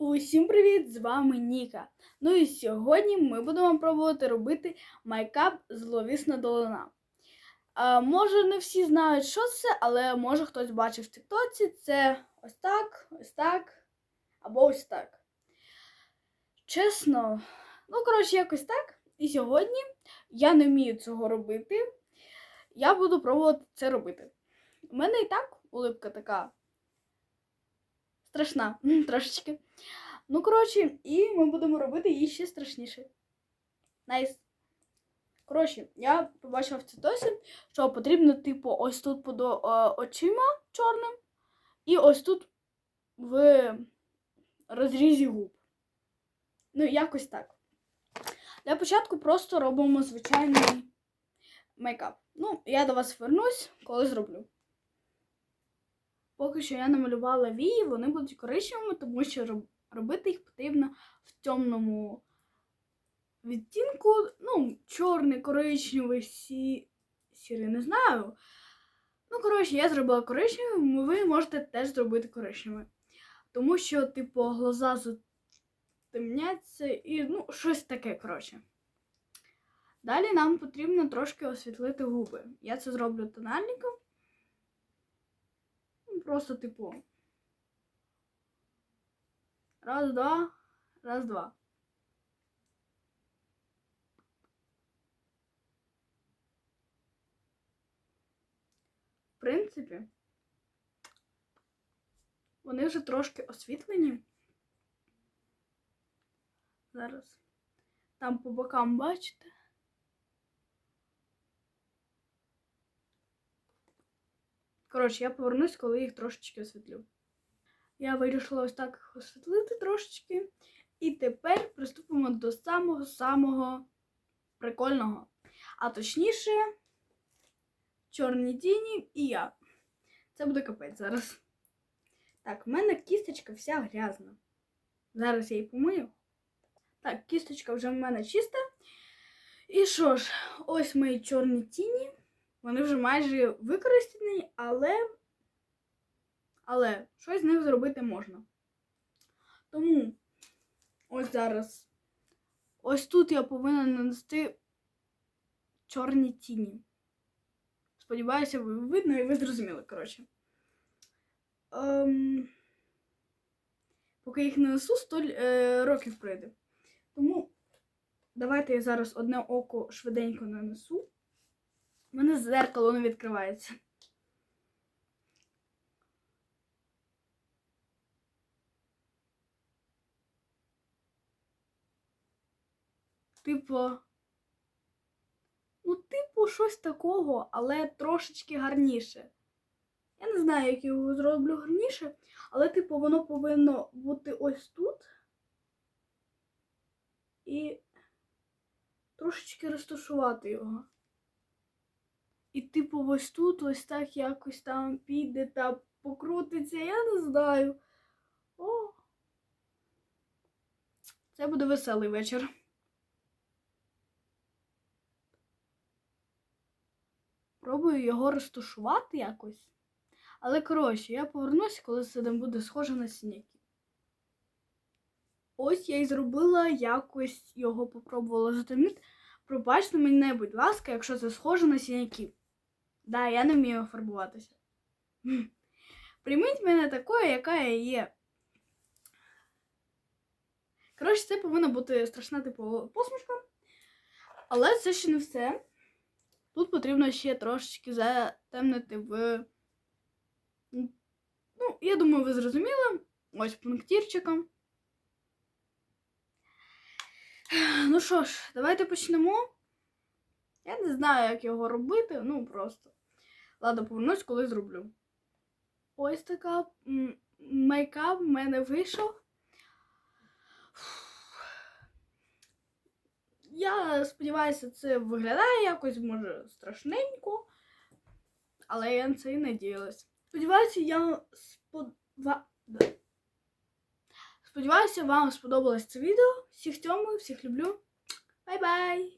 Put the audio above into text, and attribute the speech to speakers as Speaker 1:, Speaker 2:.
Speaker 1: Усім привіт! З вами Ніка. Ну і сьогодні ми будемо пробувати робити майкап зловісна долина. А, може, не всі знають, що це, але може хтось бачив в Тіктоці. Це ось так, ось так, або ось так. Чесно, ну, коротше, якось так. І сьогодні я не вмію цього робити. Я буду пробувати це робити. У мене і так улипка така страшна, трошечки. Ну, коротше, і ми будемо робити її ще страшніше. Найс. Коротше, я побачила в Тітосі, що потрібно, типу, ось тут під о- очима чорним, і ось тут в розрізі губ. Ну, якось так. Для початку просто робимо звичайний мейкап. Ну, я до вас вернусь, коли зроблю. Поки що я намалювала вії, вони будуть коричневими, тому що робити їх потрібно в темному відтінку. Ну, чорний, коричневий, сі... сірий, не знаю. Ну, коротше, я зробила коричневим, ви можете теж зробити коричневим. Тому що, типу, глаза затемняться і ну, щось таке, коротше. Далі нам потрібно трошки освітлити губи. Я це зроблю тональником. Просто, типу. Раз, два, раз, два. В принципі, вони вже трошки освітлені. Зараз. Там по бокам бачите. Коротше, я повернусь, коли їх трошечки освітлю. Я вирішила ось так освітлити трошечки. І тепер приступимо до самого-самого прикольного. А точніше, чорні тіні і я. Це буде капець зараз. Так, в мене кісточка вся грязна. Зараз я її помию. Так, кісточка вже в мене чиста. І що ж, ось мої чорні тіні. Вони вже майже використані, але. Але щось з них зробити можна. Тому ось зараз. Ось тут я повинна нанести чорні тіні. Сподіваюся, ви видно і ви зрозуміли, коротше. Ем... Поки їх не несу, 100 е, років пройде. Тому давайте я зараз одне око швиденько нанесу. У мене зеркало не відкривається. Типу. Ну, типу, щось такого, але трошечки гарніше. Я не знаю, як я його зроблю гарніше, але, типу, воно повинно бути ось тут. І трошечки розташувати його. І, типу, ось тут ось так якось там піде та покрутиться, я не знаю. О! Це буде веселий вечір. Пробую його розташувати якось. Але, коротше, я повернуся, коли це не буде схоже на синяки. Ось я і зробила якось його попробувала затемнити. Пробачте мене, будь ласка, якщо це схоже на синяки. Да, я не вмію фарбуватися. Прийміть мене такою, яка я є. Коротше, це повинна бути страшна типу посмішка. Але це ще не все. Тут потрібно ще трошечки затемнити в. Ну, я думаю, ви зрозуміли. Ось пунктирчиком. Ну що ж, давайте почнемо. Я не знаю, як його робити, ну просто. Ладно, повернусь, коли зроблю. Ось така мейкап в мене вийшов. Я сподіваюся, це виглядає якось, може, страшненько. Але я на це і надіялась. Сподіваюся, я сподва... Сподіваюся, вам сподобалось це відео. Всіх цьому, всіх люблю. Бай-бай!